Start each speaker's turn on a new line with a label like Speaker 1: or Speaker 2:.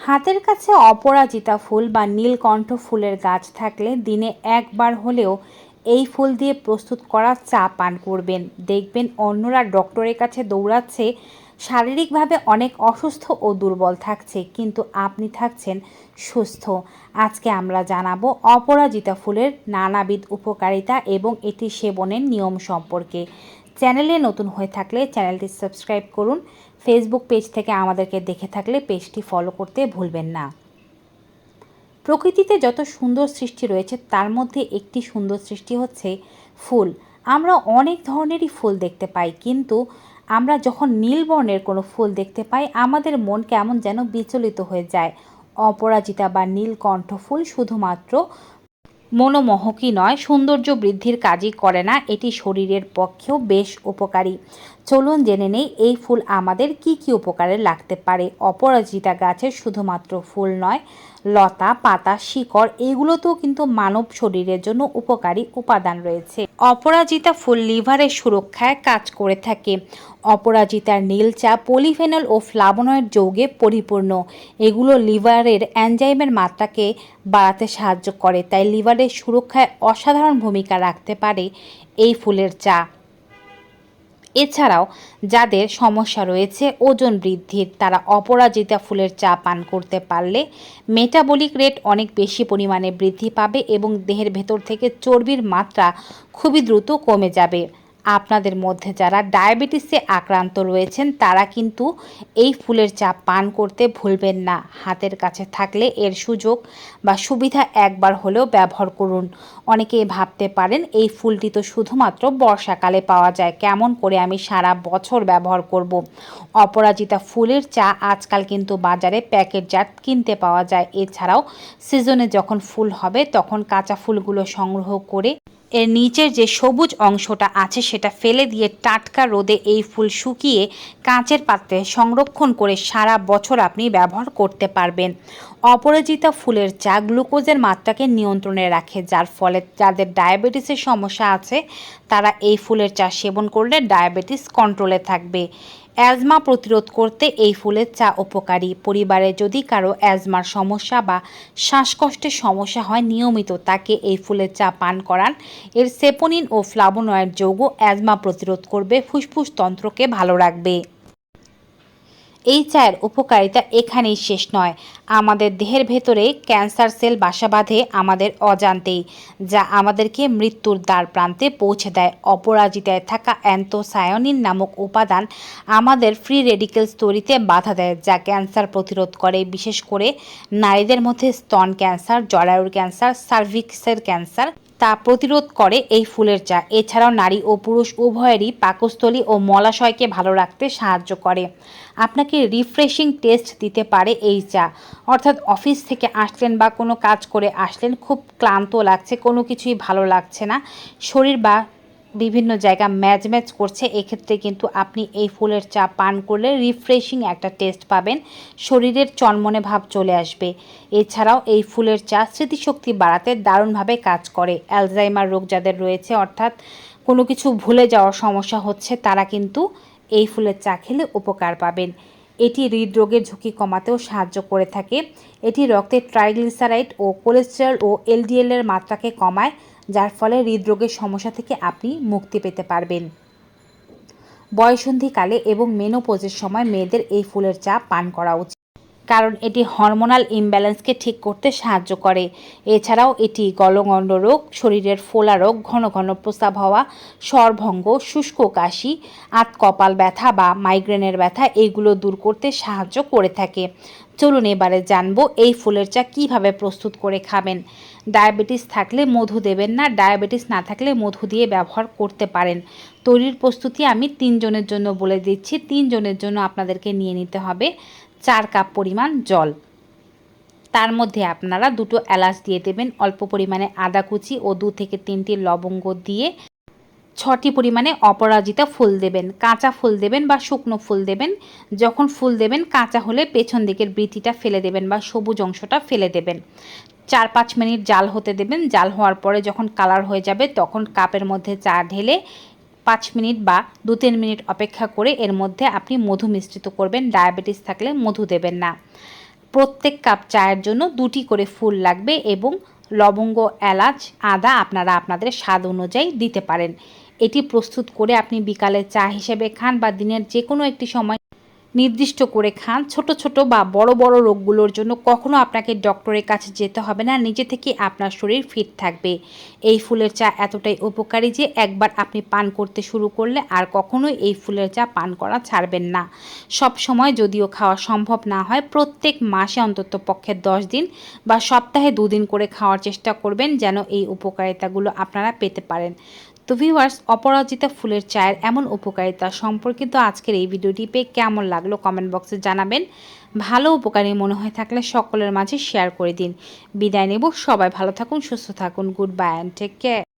Speaker 1: হাতের কাছে অপরাজিতা ফুল বা নীলকণ্ঠ ফুলের গাছ থাকলে দিনে একবার হলেও এই ফুল দিয়ে প্রস্তুত করা চা পান করবেন। দেখবেন অন্যরা ডক্টরের কাছে দৌড়াচ্ছে, শারীরিকভাবে অনেক অসুস্থ ও দুর্বল থাকছে, কিন্তু আপনি থাকছেন সুস্থ। আজকে আমরা জানাব অপরাজিতা ফুলের নানাবিধ উপকারিতা এবং এটি সেবনের নিয়ম সম্পর্কে। চ্যানেলে নতুন হয়ে থাকলে চ্যানেলটি সাবস্ক্রাইব করুন। ফেসবুক পেজ থেকে আমাদেরকে দেখে থাকলে পেজটি ফলো করতে ভুলবেন না। প্রকৃতিতে যত সুন্দর সৃষ্টি রয়েছে, তার মধ্যে একটি সুন্দর সৃষ্টি হচ্ছে ফুল। আমরা অনেক ধরনেরই ফুল দেখতে পাই, কিন্তু আমরা যখন নীল বর্ণের কোনো ফুল দেখতে পাই, আমাদের মন কেমন যেন বিচলিত হয়ে যায়। অপরাজিতা বা নীলকণ্ঠ ফুল শুধুমাত্র মনোমোহকই নয়, সৌন্দর্য বৃদ্ধির কাজই করে না, এটি শরীরের পক্ষেও বেশ উপকারী। চলুন জেনে নেই, এই ফুল আমাদের কি কি উপকারে লাগতে পারে। অপরাজিতা গাছের শুধুমাত্র ফুল নয়, লতা, পাতা, শিকড়, এগুলোতেও কিন্তু মানব শরীরের জন্য উপকারী উপাদান রয়েছে। অপরাজিতা ফুল লিভারের সুরক্ষায় কাজ করে থাকে। অপরাজিতার নীল চা পলিফেনল ও ফ্লাভোনয়েড যৌগে পরিপূর্ণ। এগুলো লিভারের অ্যানজাইমের মাত্রাকে বাড়াতে সাহায্য করে, তাই লিভারের সুরক্ষায় অসাধারণ ভূমিকা রাখতে পারে এই ফুলের চা। এছাড়াও যাদের সমস্যা রয়েছে, ওজন বৃদ্ধির, তারা অপরাজিতা ফুলের চা পান করতে পারলে মেটাবলিক রেট অনেক বেশি পরিমাণে বৃদ্ধি পাবে এবং দেহের ভেতর থেকে চর্বির মাত্রা খুবই দ্রুত কমে যাবে। আপনাদের মধ্যে যারা ডায়াবেটিসে আক্রান্ত রয়েছেন, তারা কিন্তু এই ফুলের চা পান করতে ভুলবেন না। হাতের কাছে থাকলে এর সুযোগ বা সুবিধা একবার হলেও ব্যবহার করুন। অনেকে ভাবতে পারেন এই ফুলটি তো শুধুমাত্র বর্ষাকালে পাওয়া যায়। কেমন করে আমি সারা বছর ব্যবহার করব। অপরাজিতা ফুলের চা আজকাল কিন্তু বাজারে প্যাকেটজাত কিনতে পাওয়া যায়। এছাড়াও সিজনে যখন ফুল হবে, তখন কাঁচা ফুলগুলো সংগ্রহ করে এর নিচের যে সবুজ অংশটা আছে সেটা ফেলে দিয়ে টাটকা রোদে এই ফুল শুকিয়ে কাঁচের পাত্রে সংরক্ষণ করে সারা বছর আপনি ব্যবহার করতে পারবেন। অপরাজিতা ফুলের চা গ্লুকোজের মাত্রাকে নিয়ন্ত্রণে রাখে, যার ফলে যাদের ডায়াবেটিসের সমস্যা আছে, তারা এই ফুলের চা সেবন করলে ডায়াবেটিস কন্ট্রোলে থাকবে। অ্যাজমা প্রতিরোধ করতে এই ফুলের চা উপকারী। পরিবারে যদি কারও অ্যাজমার সমস্যা বা শ্বাসকষ্টের সমস্যা হয়, নিয়মিত তাকে এই ফুলের চা পান করান। এর সেপোনিন ও ফ্লাবোনয়েড যৌগ অ্যাজমা প্রতিরোধ করবে, ফুসফুস তন্ত্রকে ভালো রাখবে। এই চায়ের উপকারিতা এখানেই শেষ নয়। আমাদের দেহের ভেতরে ক্যান্সার সেল বাসা বাঁধে আমাদের অজান্তেই, যা আমাদেরকে মৃত্যুর দ্বার প্রান্তে পৌঁছে দেয়। অপরাজিতায় থাকা অ্যান্থোসায়নিন নামক উপাদান আমাদের ফ্রি রেডিকেলস তৈরিতে বাধা দেয়, যা ক্যান্সার প্রতিরোধ করে, বিশেষ করে নারীদের মধ্যে স্তন ক্যান্সার, জরায়ুর ক্যান্সার, সার্ভিক্সের ক্যান্সার তা প্রতিরোধ করে এই ফুলের চা। এছাড়াও নারী ও পুরুষ উভয়েরই পাকস্থলী ও মলাশয়কে ভালো রাখতে সাহায্য করে। আপনাকে রিফ্রেশিং টেস্ট দিতে পারে এই চা। অর্থাৎ অফিস থেকে আসলেন বা কোনো কাজ করে আসলেন, খুব ক্লান্ত লাগছে, কোনো কিছুই ভালো লাগছে না। শরীর বা বিভিন্ন জায়গা ম্যাচ ম্যাচ করছে, এক্ষেত্রে কিন্তু আপনি এই ফুলের চা পান করলে রিফ্রেশিং একটা টেস্ট পাবেন। শরীরের চনমনে ভাব চলে আসবে। এছাড়াও এই ফুলের চা স্মৃতিশক্তি বাড়াতে দারুণভাবে কাজ করে। অ্যালজাইমার রোগ যাদের রয়েছে, অর্থাৎ কোনো কিছু ভুলে যাওয়ার সমস্যা হচ্ছে, তারা কিন্তু এই ফুলের চা খেলে উপকার পাবেন। এটি হৃদরোগের ঝুঁকি কমাতেও সাহায্য করে থাকে। এটি রক্তে ট্রাইগ্লিসারাইড ও কোলেস্টেরল ও এলডিএলের মাত্রাকে কমায়। যার ফলে হৃদরোগের সমস্যা থেকে আপনি মুক্তি পেতে পারবেন। বয়সন্ধিকালে এবং মেনোপোজের সময় মেয়েদের এই ফুলের চা পান করা উচিত। কারণ এটি হরমোনাল ইমব্যালেন্সকে ঠিক করতে সাহায্য করে। এছাড়াও এটি গলগণ্ড রোগ, শরীরের ফোলা রোগ, ঘন ঘন প্রস্রাব হওয়া স্বরভঙ্গ শুষ্ক কাশি, আত কপাল ব্যথা বা মাইগ্রেনের ব্যথা, এগুলো দূর করতে সাহায্য করে থাকে। চলুন এবারে জানব এই ফুলের চা কীভাবে প্রস্তুত করে খাবেন। ডায়াবেটিস থাকলে মধু দেবেন না, ডায়াবেটিস না থাকলে মধু দিয়ে ব্যবহার করতে পারেন। তৈরির প্রস্তুতি আমি তিনজনের জন্য বলে দিচ্ছি। তিনজনের জন্য আপনাদেরকে নিয়ে নিতে হবে। চার কাপ পরিমাণ জল। তার মধ্যে আপনারা দুটো এলাচ দিয়ে দেবেন। অল্প পরিমাণে আদা কুচি ও দু থেকে তিনটি লবঙ্গ দিয়ে ছটি পরিমাণে অপরাজিতা ফুল দেবেন। কাঁচা ফুল দেবেন বা শুকনো ফুল দেবেন। যখন ফুল দেবেন, কাঁচা হলে পেছন দিকের বৃতিটা ফেলে দেবেন বা সবুজ অংশটা ফেলে দেবেন। চার পাঁচ মিনিট জাল হতে দেবেন। জাল হওয়ার পরে যখন কালার হয়ে যাবে, তখন কাপের মধ্যে চা ঢেলে পাঁচ মিনিট বা দু তিন মিনিট অপেক্ষা করে এর মধ্যে আপনি মধু মিশ্রিত করবেন। ডায়াবেটিস থাকলে মধু দেবেন না। প্রত্যেক কাপ চায়ের জন্য দুটি করে ফুল লাগবে এবং লবঙ্গ, এলাচ, আদা আপনারা আপনাদের স্বাদ অনুযায়ী দিতে পারেন। এটি প্রস্তুত করে আপনি বিকালে চা হিসেবে খান বা দিনের যে কোনো একটি সময় নির্দিষ্ট করে খান। ছোট ছোট বা বড় বড় রোগগুলোর জন্য কখনো আপনাকে ডক্টরের কাছে যেতে হবে না। নিজে থেকে আপনার শরীর ফিট থাকবে। এই ফুলের চা এতটাই উপকারী যে একবার আপনি পান করতে শুরু করলে আর কখনোই এই ফুলের চা পান করা ছাড়বেন না। সব সময় যদিও খাওয়া সম্ভব না হয়, প্রত্যেক মাসে অন্তত পক্ষে দশ দিন বা সপ্তাহে দুদিন করে খাওয়ার চেষ্টা করবেন যেন এই উপকারিতাগুলো আপনারা পেতে পারেন। তো ভিউয়ার্স অপরাজিতা ফুলের চায়ের এমন উপকারিতা সম্পর্কিত আজকের এই ভিডিওটি পেয়ে কেমন লাগল কমেন্ট বক্সে জানাবেন। ভালো উপকারী মনে হয়ে থাকলে সকলের মাঝে শেয়ার করে দিন। বিদায় নেব, সবাই ভালো থাকুন, সুস্থ থাকুন good bye and take care